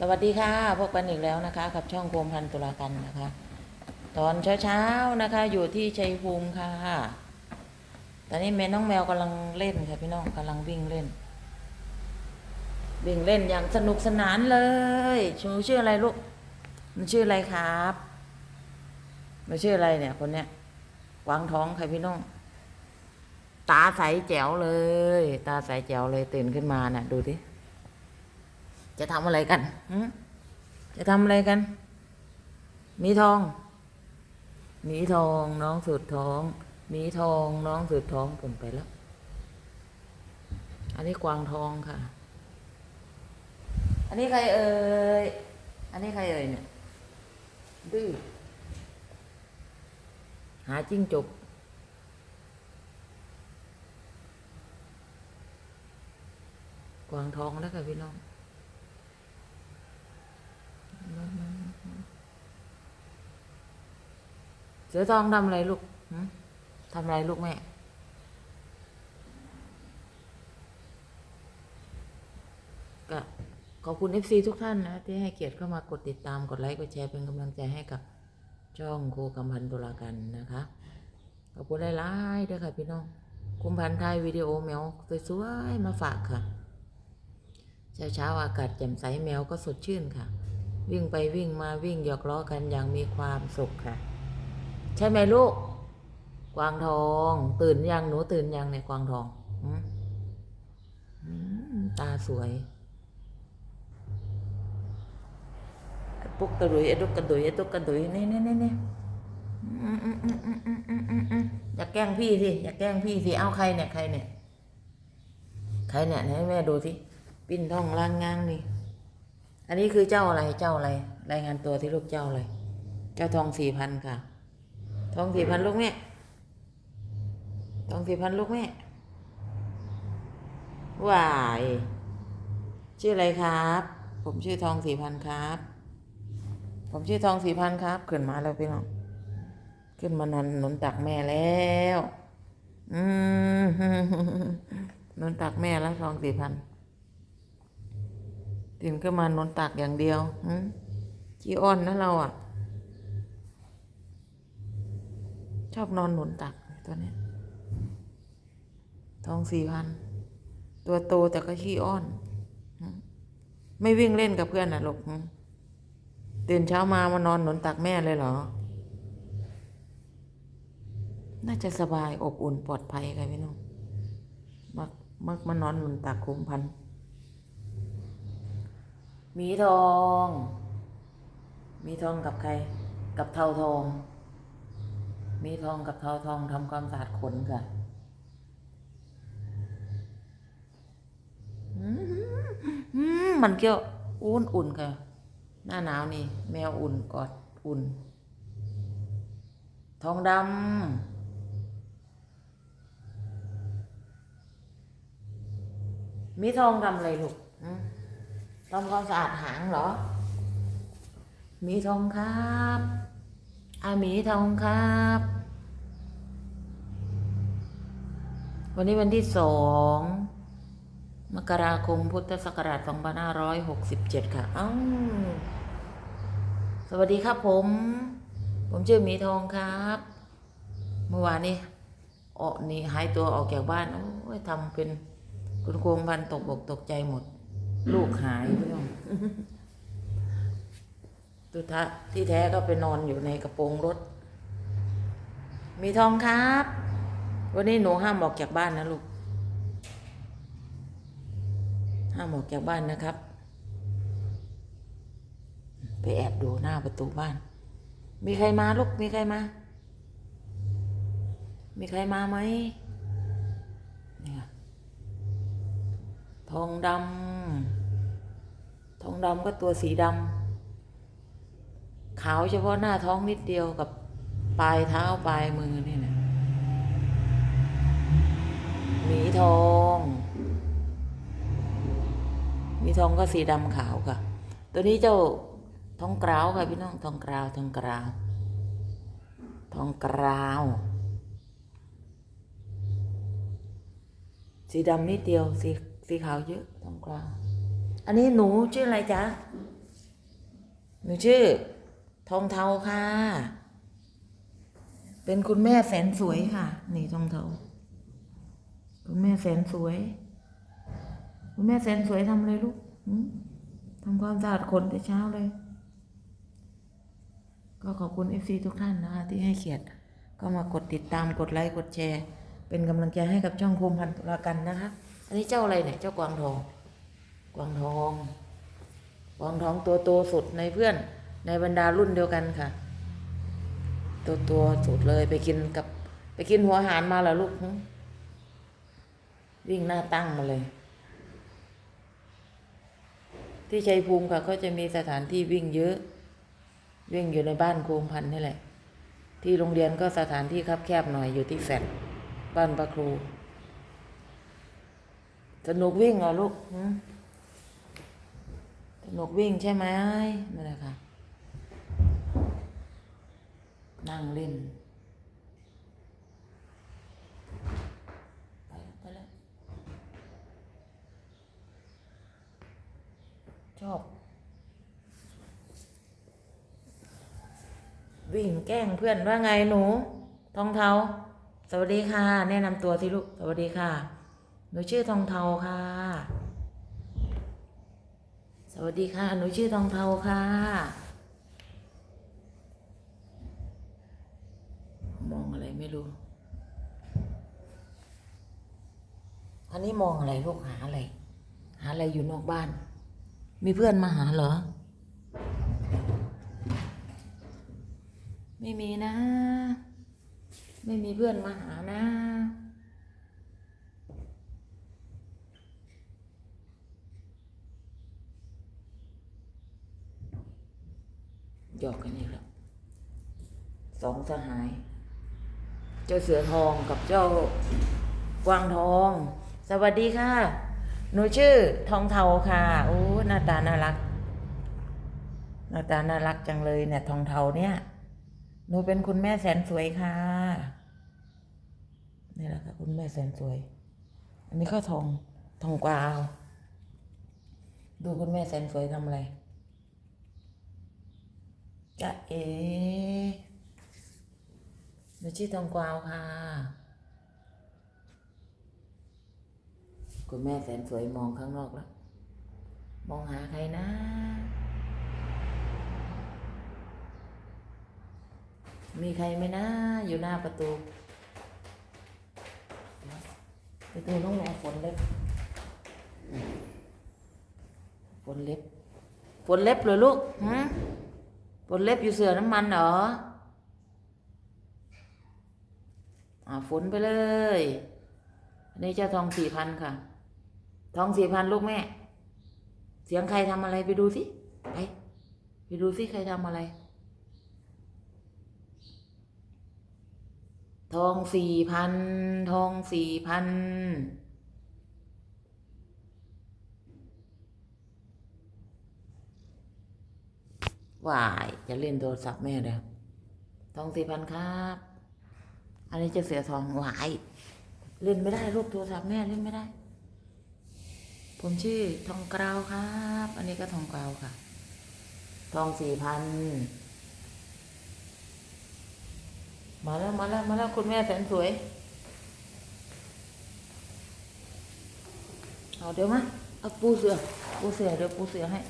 สวัสดีค่ะ พบกันอีกแล้วนะคะกับช่องโคมพันตุลากันนะคะ ตอนเช้าๆนะคะ อยู่ที่ชัยภูมิค่ะ ตอนนี้แม่น้องแมวกำลังเล่นค่ะพี่น้องกำลังวิ่งเล่น วิ่งเล่นอย่างสนุกสนานเลยชูชื่ออะไรลูกมันชื่ออะไรครับมันชื่ออะไรเนี่ย คนเนี้ยกวางท้องค่ะพี่น้อง ตาใสแจ๋วเลย ตาใสแจ๋วเลยตื่นขึ้นมาน่ะ ดูดิ จะทำอะไรกัน จะทำอะไรกัน มีทอง มีทองน้องสุดท้อง มีทองน้องสุดท้องผมไปแล้ว อันนี้กวางทองค่ะ อันนี้ใครเอ่ย อันนี้ใครเอ่ยเนี่ยดื้อหาจิ้งจกกวางทองแล้วค่ะพี่น้อง เสือทองทำอะไรลูกทำอะไรลูกแม่ ก็ขอบคุณ FC ทุกท่านนะ ที่ให้เกียรติเข้ามากดติดตามกดไลค์กดแชร์เป็นกำลังใจให้กับช่องโคกำพันตุลากันนะคะ ขอบคุณหลายๆด้วยค่ะพี่น้องคุมพันธ์ไทยวิดีโอแมวสวยๆมาฝากค่ะ เช้าเช้าๆอากาศแจ่มใสแมวก็สดชื่นค่ะ วิ่งไปวิ่งมาวิ่งหยอกล้อกันอย่างมีความสุขค่ะ ใช่ไหมลูก กวางทอง ตื่นยังหนูตื่นยังในกวางทองอตาสวยปุกกระดุยไอ้ตุ๊กกระดุยไอ้ตุ๊กกระดุยนี่นี่นี่นี่อย่าแกล้งพี่สิอย่าแกล้งพี่สิเอาใครเนี่ยใครเนี่ยใครเนี่ยให้แม่ดูสิปิ้นท่องล่างงางนี่อันนี้คือเจ้าอะไรเจ้าอะไร รายงานตัวที่ลูกเจ้าอะไร เจ้าทองสี่พันค่ะ ทองสี่พันลูกแม่ทองสี่พันลูกแม่วายชื่ออะไรครับ ผมชื่อทองสี่พันครับ ผมชื่อทองสี่พันครับ ขึ้นมาแล้วพี่น้อง ขึ้นมานอนนนตักแม่แล้ว อืมนนตักแม่แล้วทองสี่พันตื่นขึ้นมานนตักอย่างเดียวอืมขี้อ้อนนะเราอะ ชอบนอนหนุนตักตัวนี้ทองสี่พัน ตัวโตแต่ก็ขี้อ้อน ไม่วิ่งเล่นกับเพื่อนอะลูกตื่นเช้ามามานอนหนุนตักแม่เลยเหรอ น่าจะสบายอบอุ่นปลอดภัยค่ะพี่น้องมักมักมานอนหนุนตักคุมพันมีทอง มีทองกับใคร กับเท่าทอง มีทองกับเทาทองทำความสะอาดขนค่ะมันเกี่ยวอุ่นอุ่นค่ะ หน้าหนาวนี่ แมวอุ่นกอดอุ่น ทองดำมีทองทำอะไรลูกทำความสะอาดหางเหรอ มีทองครับอามีทองครับ วันนี้วันที่สองมกราคมพุทธศักราช2567 ค่ะ เอ้า สวัสดีครับผม ผมชื่อหมีทองครับ เมื่อวานนี้ออกนี่หายตัวออกจากบ้านโอ้ยทำเป็นคุณครูพันตกบกตกใจหมด ลูกหายพี่น้องตุทะที่แท้ก็ไปนอนอยู่ในกระโปรงรถ มีทองครับ วันนี้หนูห้ามออกจากบ้านนะลูก ห้ามออกจากบ้านนะครับ ไปแอบดูหน้าประตูบ้าน มีใครมาลูก มีใครมา มีใครมาไหมเนี่ยทองดำ ทองดำก็ตัวสีดำ ขาวเฉพาะหน้าท้องนิดเดียวกับปลายเท้าปลายมือนี่นะหมีทอง มี ทองก็สีดำขาวค่ะ ตัวนี้เจ้าทองกราวค่ะพี่น้องทองกราวทองกราวทองกราว สีดำนิดเดียวสีสีขาวเยอะทองกราว อันนี้หนูชื่ออะไรจ๊ะ หนูชื่อ ทองเทาค่ะ เป็นคุณแม่แสนสวยค่ะ นี่ทองเทา คุณแม่แสนสวย คุณแม่แสนสวยทำอะไรลูก ทำความสะอาดขนแต่เช้าเลย ก็ขอบคุณเอฟซีทุกท่านนะคะที่ให้เกียรติก็มากดติดตามกดไลค์กดแชร์ เป็นกำลังใจให้กับช่องโคมพันธุรกันนะคะ อันนี้เจ้าอะไรเนี่ย เจ้ากวางทอง กวางทองกวางทองตัวโตสุดในเพื่อนในบรรดารุ่นเดียวกันค่ะ ตัวตัวสุดเลยไปกินกับ ไปกินหัวหารมาเหรอลูกวิ่งหน้าตั้งมาเลย ที่ชัยภูมิค่ะก็จะมีสถานที่วิ่งเยอะ วิ่งอยู่ในบ้านโคมพันนี่แหละ ที่โรงเรียนก็สถานที่คับแคบหน่อยอยู่ที่แฟลตบ้านประครู สนุกวิ่งเหรอลูกสนุกวิ่งใช่ไหมนั่นแหละค่ะนั่งเล่น ไปแล้วไปแล้วช อบ วิ่งแกล้งเพื่อนว่าไงหนู ทองเทา สวัสดีค่ะ แนะนำตัวสิลูก สวัสดีค่ะ หนูชื่อทองเทาค่ะ สวัสดีค่ะ หนูชื่อทองเทาค่ะ มองอะไรไม่รู้ อันนี้มองอะไรลูกหาอะไร หาอะไรอยู่นอกบ้าน มีเพื่อนมาหาเหรอ ไม่มีนะ ไม่มีเพื่อนมาหานะ หยอกกันอีกแล้วสองสหาย เจ้าเสือทองกับเจ้ากวางทอง สวัสดีค่ะ หนูชื่อทองเทาค่ะโอ้หน้าตาน่ารัก หน้าตาน่ารักจังเลยเนี่ย ทองเทาเนี่ยหนูเป็นคุณแม่แสนสวยค่ะนี่แหละค่ะคุณแม่แสนสวย อันนี้ก็ทองทองกวาวดูคุณแม่แสนสวยทำอะไรจะเอ๋หนูชื่อทองกวาวค่ะ คุณแม่แสนสวยมองข้างนอกแล้ว มองหาใครนะ มีใครไหมนะ อยู่หน้าประตูประตูน้องแม่ฝนเล็บฝนเล็บฝนเล็บเลยลูกฮะฝนเล็บอยู่เสือน้ำมันเหรออ่าฝนไปเลย อันนี้เจ้าทองสี่พันค่ะ ทองสี่พันลูกแม่ เสียงใครทำอะไรไปดูสิไปไปดูสิใครทำอะไร ทองสี่พันทองสี่พันวายจะเล่นโทรศัพท์แม่เด้อทองสี่พันครับ อันนี้จะเสียทองวาย เล่นไม่ได้รูปโทรศัพท์แม่เล่นไม่ได้ ผมชื่อทองกราวครับ อันนี้ก็ทองกราวค่ะ ทองสี่พันมาแล้วมาแล้วมาแล้วคุณแม่แสนสวย เอาเดี๋ยวมาเอาปูเสือ ปูเสือเดี๋ยวปูเสือให้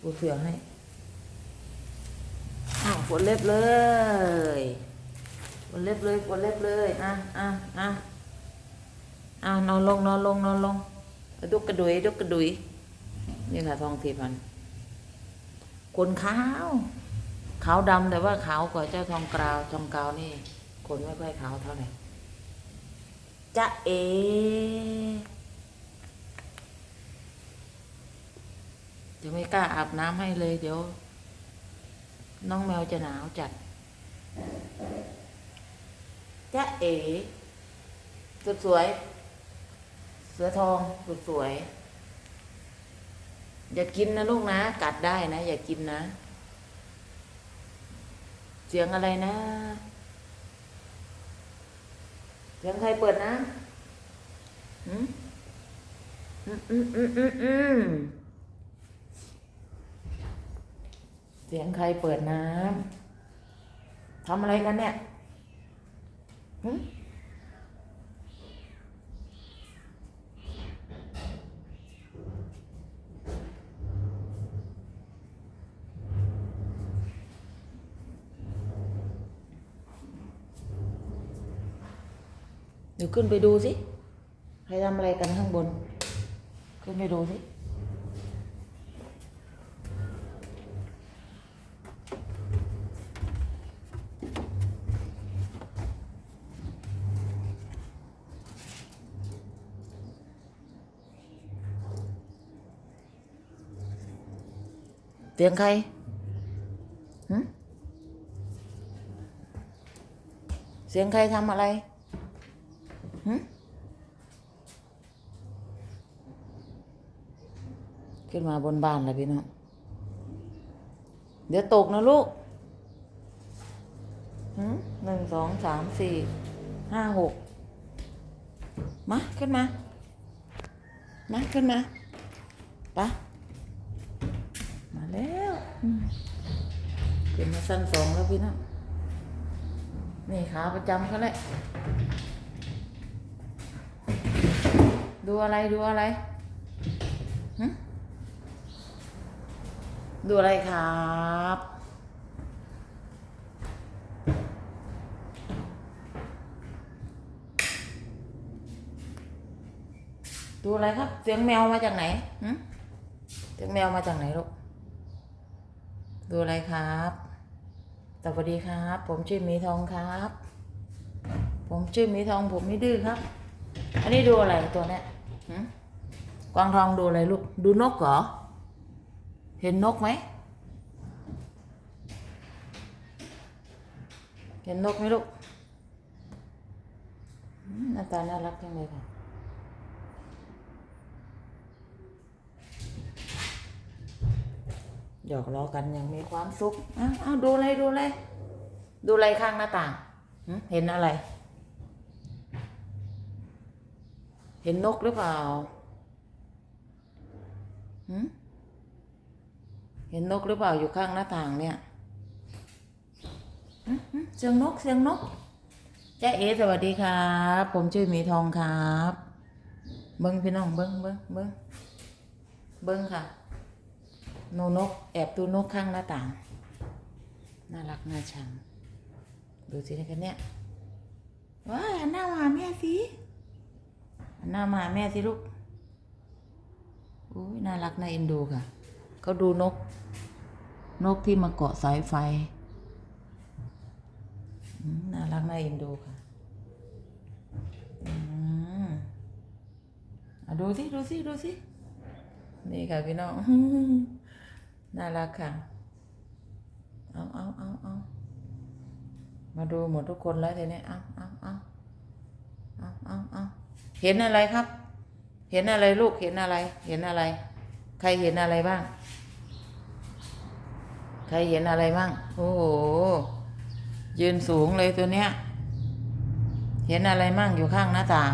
ปูเสือให้อ้าวฝนเล็บเลยฝนเล็บเลยฝนเล็บเลย อะอะอะอะนอนลงนอนลงนอนลง กระดุกกระดุยดุกกระดุยนี่ค่ะทองสี่พันคนขาวขาวดำแต่ว่าขาวกว่าเจ้าทองกราวทองกราวนี่คนไม่ค่อยขาวเท่าไหร่จะเอจะไม่กล้าอาบน้ำให้เลยเดี๋ยว น้องแมวจะหนาวจัดจะเอสุดสวย เสือทองสวยๆอย่ากินนะลูกนะ กัดได้นะ อย่ากินนะ เสียงอะไรนะ เสียงใครเปิดนะอืมอืมอืมอืมอืมอืมสียงใครเปิดน้ำทำอะไรกันเนี่ยหึ เดี๋ยวขึ้นไปดูสิใครทำอะไรกันข้างบน ขึ้นไปดูสิ เสียงใครหึเสียงใครทำอะไรหึ ขึ้นมาบนบ้านแล้วพี่น้องเดี๋ยวตกนะลูกหนึ่งสองสามสี่ห้าหกมาขึ้นมา มาขึ้นมาปะมาแล้วขึ้นมาสั้นสองแล้วพี่น้องนี่ขาประจำเขาแหละดูอะไรดูอะไรหึ ดูอะไรครับดูอะไรครับ เสียงแมวมาจากไหนเสียงแมวมาจากไหนลูก ดูอะไรครับสวัสดีครับ ผมชื่อมีทองครับ ผมชื่อมีทอง ผมไม่ดื้อครับ อันนี้ดูอะไรตัวเนี้ยกวางทองดูอะไรลูก ดูนกเหรอ เห็นนกไหม เห็นนกไหมลูกหน้าตาน่ารักจังเลยค่ะ หยอกล้อกันอย่างมีความสุข อ้าวอ้าวดูอะไรดูอะไร ดูอะไรข้างหน้าต่าง เห็นอะไร เห็นนกหรือเปล่าหึ เห็นนกหรือเปล่าอยู่ข้างหน้าต่างเนี่ยหึหึเสียงนกเสียงนกจ้าเอสวัสดีครับ ผมชื่อหมีทองครับ เบิ้งพี่น้องเบิ้งเบิ้งเบิ้งเบิ้งค่ะโนนก แอบดูนกข้างหน้าต่าง น่ารักน่าชัง ดูสิกันเนี่ยว้ายหันหน้ามาหาแม่สิหันหน้ามาหาแม่สิลูกอุ้ยน่ารักน่าเอ็นดูค่ะเขาดูนก นกที่มาเกาะสายไฟ น่ารักน่าเอ็นดูค่ะอืมอะดูสิ ดูสิ ดูสิ นี่ค่ะพี่น้อง น่ารักค่ะ เอาเอาเอาเอามาดูหมดทุกคนแล้วทีนี้เอาเอาเอาเอาเอาเอาเห็นอะไรครับ เห็นอะไรลูก เห็นอะไร เห็นอะไร ใครเห็นอะไรบ้าง ใครเห็นอะไรบ้าง โอ้โห ยืนสูงเลยตัวเนี้ย เห็นอะไรมั่งอยู่ข้างหน้าต่าง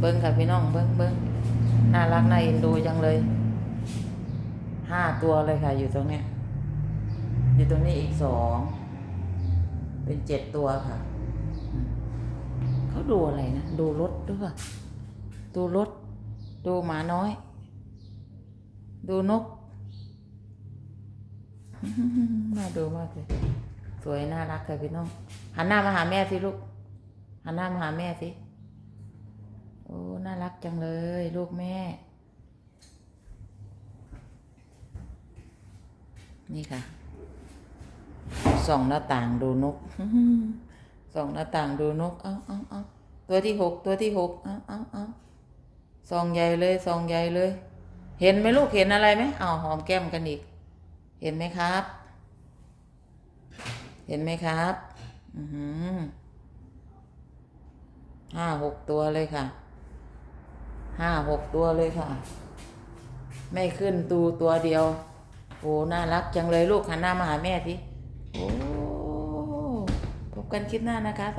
เบิ้งค่ะพี่น้องเบิ้งเบิ้งน่ารักน่าเอ็นดูจังเลย ห้าตัวเลยค่ะ อยู่ตรงเนี้ย อยู่ตรงนี้อีกสอง เป็นเจ็ดตัวค่ะ เขาดูอะไรนะ ดูรถด้วยดูรถ ดูหมาน้อย ดูนก น่าดูมากเลย สวยน่ารักค่ะพี่น้อง หันหน้ามาหาแม่สิลูก หันหน้ามาหาแม่สิ โอ้ น่ารักจังเลย ลูกแม่ นี่ค่ะ ส่องหน้าต่างดูนก ส่องหน้าต่างดูนก เอาเอาเอาตัวที่หกตัวที่หกเอาเอาเอาส่องใหญ่เลยส่องใหญ่เลย เห็นไหมลูกเห็นอะไรไหมเอาหอมแก้มกันอีก เห็นไหมครับ เห็นไหมครับ อือหือห้าหกตัวเลยค่ะ ห้าหกตัวเลยค่ะ ไม่ขึ้นตูตัวเดียว โอ้น่ารักจังเลยลูกหันหน้ามาหาแม่สิ โอ้ พบกันคลิปหน้านะคะสวัสดี